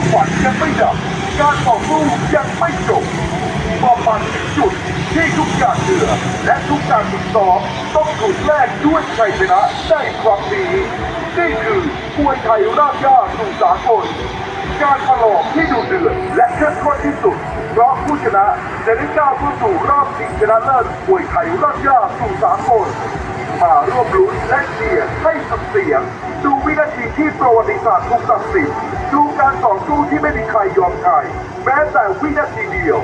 ความฝันยังไม่ดับ การต่อสู้ยังไม่จบพอมันถึงจุดที่ทุกอย่างเหนื่อและทุกการฝึกซ้อมต้องถูกแลกด้วยชัยชนะในครั้งนี้นี่คือมวยไทยรากหญ้าสู่สากลการประลองที่ดูเดือดและเข้มข้นที่สุด เพราะผู้ชนะจะได้ก้าวเข้าสู่รอบชิงชนะเลิศมวยไทยรากหญ้าสู่สากลมาร่วมลุ้นและเชียร์ให้สุดเสียง ดูวินาทีที่ประวัติศาสตร์ถูกตัดสินดูการต่อสู้ที่ไม่มีใครยอมใครแม้แต่วินาทีเดียว